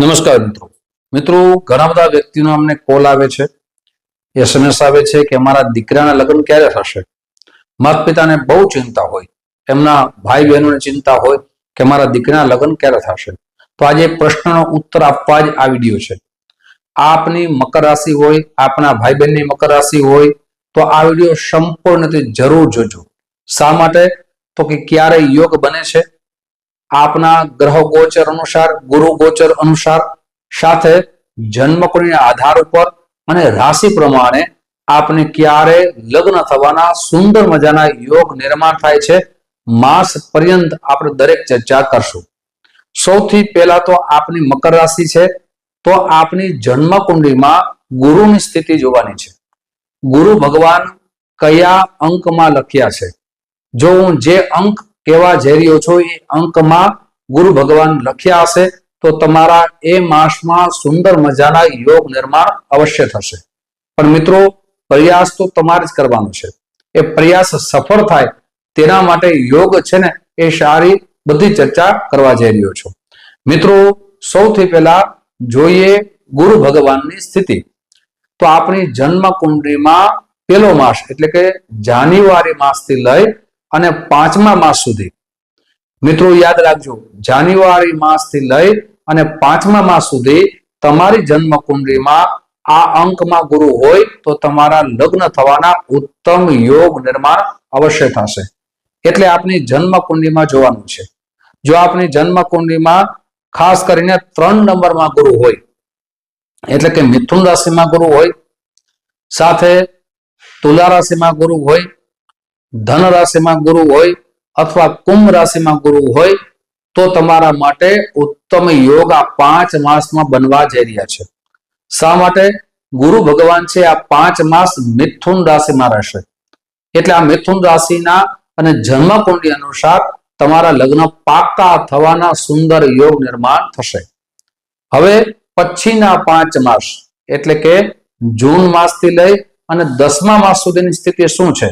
નમસ્કાર મિત્રો. મિત્રો, ઘણા બધા વ્યક્તિનો અમને કોલ આવે છે. એસએમએસ આવે છે કે અમારા દીકરાના લગ્ન ક્યારે થશે? માતા પિતાને બહુ ચિંતા હોય. એમના ભાઈ બહેનોને ચિંતા હોય કે મારા દીકરાના લગ્ન ક્યારે થશે? તો આજે પ્રશ્નનો ઉત્તર આપવા જ આ વીડિયો છે. આપની મકર રાશિ હોય, આપના ભાઈ બહેનની મકર રાશિ હોય, તો આ વીડિયો સંપૂર્ણ જરૂર જોજો. શા માટે? તો કે ક્યારે યોગ બને છે આપના ગ્રહ ગોચર અનુસાર, ગુરુ ગોચર અનુસાર, સાથે જન્મકુંડળીના આધાર ઉપર અને રાશિ પ્રમાણે આપને ક્યારે લગ્ન થવાના સુંદર મજાના યોગ નિર્માણ થાય છે, માસ પર્યંત આપણે દરેક ચર્ચા કરશું. સૌથી પહેલા તો આપની મકર રાશિ છે, તો આપની જન્મ કુંડળીમાં ગુરુની સ્થિતિ જોવાની છે. ગુરુ ભગવાન કયા અંકમાં લખ્યા છે? જો હું જે અંક કેવા ઝેરીઓ છો એ અંકમાં ગુરુ ભગવાન લખ્યા હશે, તો તમારા એ માસમાં સુંદર મજાના યોગ નિર્માણ અવશ્ય થશે. પણ મિત્રો, પ્રયાસ તો તમારે જ કરવાનો છે. એ પ્રયાસ સફળ થાય તેના માટે યોગ છે ને, એ સારી બધી ચર્ચા કરવા જઈ રહ્યો છું. મિત્રો, સૌથી પહેલા જોઈએ ગુરુ ભગવાનની સ્થિતિ. તો આપણી જન્મ કુંડળીમાં પેલો માસ એટલે કે જાન્યુઆરી માસથી લઈ અને પાંચમા માસ સુધી. મિત્રો, યાદ રાખજો, જાન્યુઆરી માસથી લઈ અને પાંચમા માસ સુધી તમારી જન્મ કુંડળીમાં આ અંકમાં ગુરુ હોય તો તમારા લગ્ન થવાના ઉત્તમ યોગ નિર્માણ અવશ્ય થશે. એટલે આપની જન્મ કુંડળીમાં જોવાનું છે. જો આપની જન્મ કુંડળીમાં ખાસ કરીને ત્રણ નંબરમાં ગુરુ હોય, એટલે કે મિથુન રાશિમાં ગુરુ હોય, સાથે તુલા રાશિમાં ગુરુ હોય ધન રાશિમાં ગુરુ હોય અથવા કુંભ રાશિમાં ગુરુ હોય, તો તમારા માટે ઉત્તમ યોગ આ પાંચ માસમાં બનવા જઈ રહ્યા છે. શા માટે? ગુરુ ભગવાન છે, આ પાંચ માસ મિથુન રાશિમાં રહેશે. એટલે આ મિથુન રાશિના અને જન્મ કુંડલી અનુસાર તમારા લગ્ન પાકા થવાના સુંદર યોગ નિર્માણ થશે. હવે પછીના પાંચ માસ, એટલે કે જૂન માસથી લઈ અને દસમા માસ સુધીની સ્થિતિ શું છે?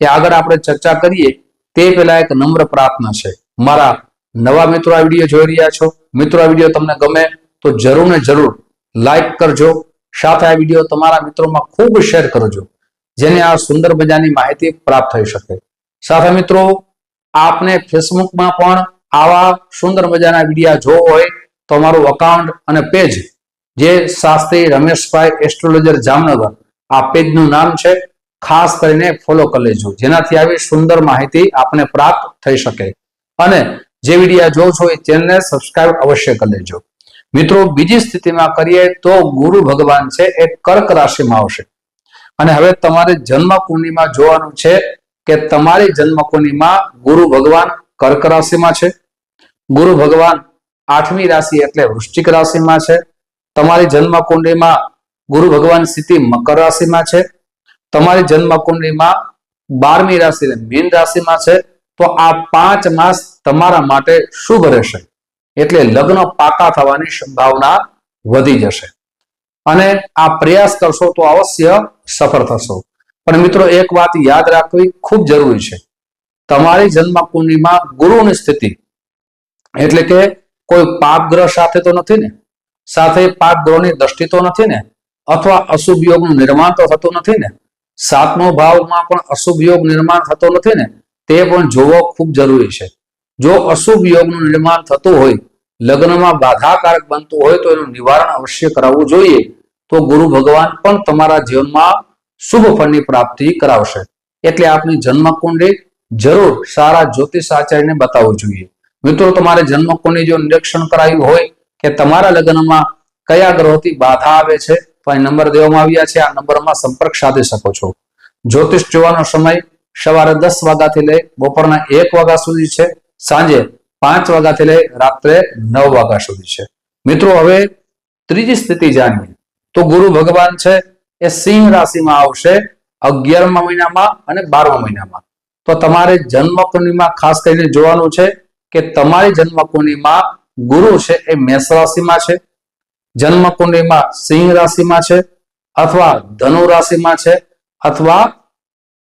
એ આગળ આપણે ચર્ચા કરીએ, તે પહેલા એક નમ્ર પ્રાર્થના છે. મારા નવા મિત્રો આ વીડિયો જોઈ રહ્યા છો, મિત્રો આ વીડિયો તમને ગમે તો જરૂર ને જરૂર લાઈક કરજો. સાથે આ વીડિયો તમારા મિત્રોમાં ખૂબ શેર કરજો, જેને આ સુંદર મજાની માહિતી પ્રાપ્ત થઈ શકે. સાથે મિત્રો, આપને ફેસબુકમાં પણ આવા સુંદર મજાના વિડીયા જોવો હોય તો અમારું અકાઉન્ટ અને પેજ જે શાસ્ત્રી રમેશભાઈ એસ્ટ્રોલોજર જામનગર, આ પેજનું નામ છે. ખાસ કરીને ફોલો કરી લેજો. જેનાથી આવી સુંદર માહિતી આપને પ્રાપ્ત થઈ શકે. અને જે વિડીયા જોઉં છો એ ચેનલને સબસ્ક્રાઇબ અવશ્ય કરી લેજો. મિત્રો, બીજી સ્થિતિમાં કરીએ તો ગુરુ ભગવાન છે એ કર્ક રાશિમાં આવશે. અને હવે તમારે જન્મ કુંડળીમાં જોવાનું છે કે તમારી જન્મ કુંડળીમાં ગુરુ ભગવાન કર્ક રાશિમાં છે. ગુરુ ભગવાન આઠમી રાશિ એટલે વૃશ્ચિક રાશિમાં છે. તમારી જન્મ કુંડળીમાં ગુરુ ભગવાન સ્થિતિ મકર રાશિમાં છે. તમારી જન્મ કુંડળીમાં બારમી રાશિ મીન રાશિમાં છે, તો આ પાંચ માસ તમારા માટે શુભ રહેશે. એટલે લગ્ન પાકા થવાની સંભાવના વધી જશે. અને આ પ્રયાસ કરશો તો અવશ્ય સફળ થશો. પણ મિત્રો, એક વાત યાદ રાખવી ખૂબ જરૂરી છે. તમારી જન્મ કુંડળીમાં ગુરુની સ્થિતિ, એટલે કે કોઈ પાપ ગ્રહ સાથે તો નથી ને? સાથે પાપ ગ્રહની દ્રષ્ટિ તો નથી ને? અથવા અશુભ યોગનું નિર્માણ તો થતું નથી ને? સાતમો ભાવમાં પણ અશુભ યોગ નિર્માણ થતો નથી ને, તે પણ જોવો ખૂબ જરૂરી છે. જો અશુભ યોગનું નિર્માણ થતું હોય, લગ્નમાં બાધાકારક બનતું હોય તો એનું નિવારણ અવશ્ય કરાવવું જોઈએ. તો ગુરુ ભગવાન પણ તમારા જીવનમાં શુભ ફળની પ્રાપ્તિ કરાવશે. એટલે આપની જન્મકુંડી જરૂર સારા જ્યોતિષ આચાર્યને બતાવવું જોઈએ. મિત્રો, તમારે જન્મકુંડી જો નિરીક્ષણ કરાયું હોય કે તમારા લગ્નમાં કયા ગ્રહોથી બાધા આવે છે અહીં નંબર દેવામાં આવ્યા છે. આ નંબરમાં સંપર્ક સાધી શકો છો. જ્યોતિષ જોવાનો સમય સવારે દસ વાગ્યાથી લઈ બપોરના એક વાગ્યા સુધી છે. સાંજે પાંચ વાગ્યાથી લઈ રાત્રે નવ વાગ્યા સુધી છે. મિત્રો, હવે ત્રીજી સ્થિતિ જાણીએ. તો ગુરુ ભગવાન છે એ સિંહ રાશિમાં આવશે અગિયારમા મહિનામાં અને બારમા મહિનામાં. તો તમારે જન્મ કુંડળીમાં ખાસ કરીને જોવાનું છે કે તમારી જન્મ કુંડળીમાં ગુરુ છે એ મેષ રાશિમાં છે. જન્મ કુંડળીમાં સિંહ રાશિમાં છે અથવા ધનુ રાશિમાં છે અથવા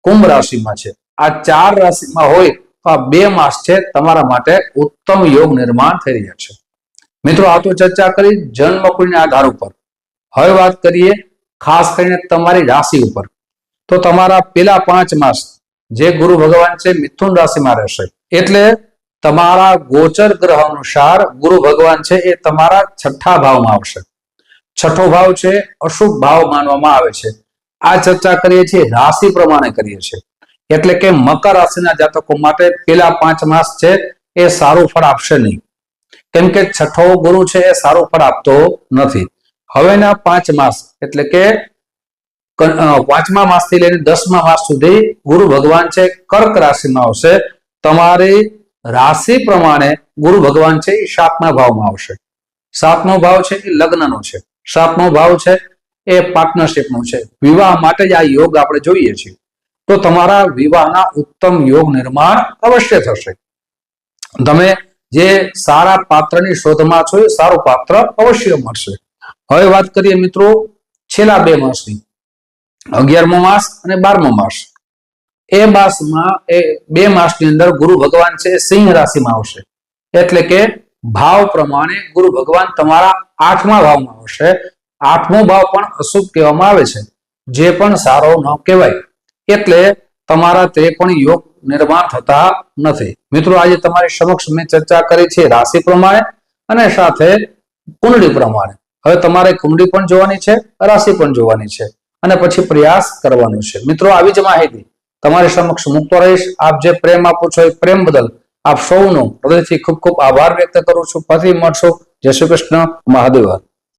કુંભ રાશિમાં છે. આ ચાર રાશિમાં હોય તો આ બે માસ છે તમારા માટે ઉત્તમ યોગ નિર્માણ થઈ રહ્યા છે. મિત્રો, આ તો ચર્ચા કરી જન્મ કુંડના આધાર ઉપર. હવે વાત કરીએ ખાસ કરીને તમારી રાશિ ઉપર. તો તમારા પેલા પાંચ માસ જે ગુરુ ભગવાન છે મિથુન રાશિમાં રહેશે. એટલે તમારા ગોચર ગ્રહ અનુસાર ગુરુ ભગવાન છે એ તમારા છઠ્ઠા ભાવમાં આવશે. છઠ્ઠો ભાવ છે અશુભ ભાવ માનવામાં આવે છે. આ ચર્ચા કરીએ છીએ, રાશિ પ્રમાણે કરીએ છીએ. એટલે કે મકર રાશિના જાતકો માટે પેલા પાંચ માસ છે એ સારું ફળ આપશે નહીં. કેમ કે છઠ્ઠો ગુરુ છે એ સારું ફળ આપતો નથી. હવેના પાંચ માસ, એટલે કે પાંચમા માસથી લઈને દસમા માસ સુધી ગુરુ ભગવાન છે કર્ક રાશિમાં આવશે. તમારી રાશિ પ્રમાણે ગુરુ ભગવાન છે એ સાતમા ભાવમાં આવશે. સાતમો ભાવ છે એ લગ્નનો છે. સાતમો ભાવ છે એ પાર્ટનરશિપનો છે. વિવાહ માટે જ આ યોગ આપણે જોઈએ છીએ. તો તમારા વિવાહના ઉત્તમ યોગ નિર્માણ અવશ્ય થશે. તમે જે સારા પાત્રની શોધમાં છો એ સારું પાત્ર અવશ્ય મળશે. હવે વાત કરીએ મિત્રો છેલ્લા બે માસની. અગિયારમો માસ અને બારમો માસ. એ માસમાં, એ બે માસની અંદર ગુરુ ભગવાન છે, સિંહ રાશિમાં આવશે. એટલે કે ભાવ પ્રમાણે ગુરુ ભગવાન તમારા આઠમા ભાવમાં આવશે. આઠમો ભાવ પણ અશુભ કહેવામાં આવે છે. જે પણ સારો ન કહેવાય. એટલે તમારા તે પણ યોગ નિર્માણ થતા નથી. મિત્રો, આજે તમારી સમક્ષ મેં ચર્ચા કરી છે રાશિ પ્રમાણે અને સાથે કુંડળી પ્રમાણે. હવે તમારે કુંડળી પણ જોવાની છે, રાશિ પણ જોવાની છે. અને પછી પ્રયાસ કરવાનો છે. મિત્રો, આવી જ માહિતી તમારી સમક્ષ મૂકતો રહીશ. આપ જે પ્રેમ આપો છો એ પ્રેમ બદલ આપ સૌનો હૃદયથી ખૂબ ખૂબ આભાર વ્યક્ત કરું છું. ફરી મળશું. જય શ્રી કૃષ્ણ. મહાદેવ.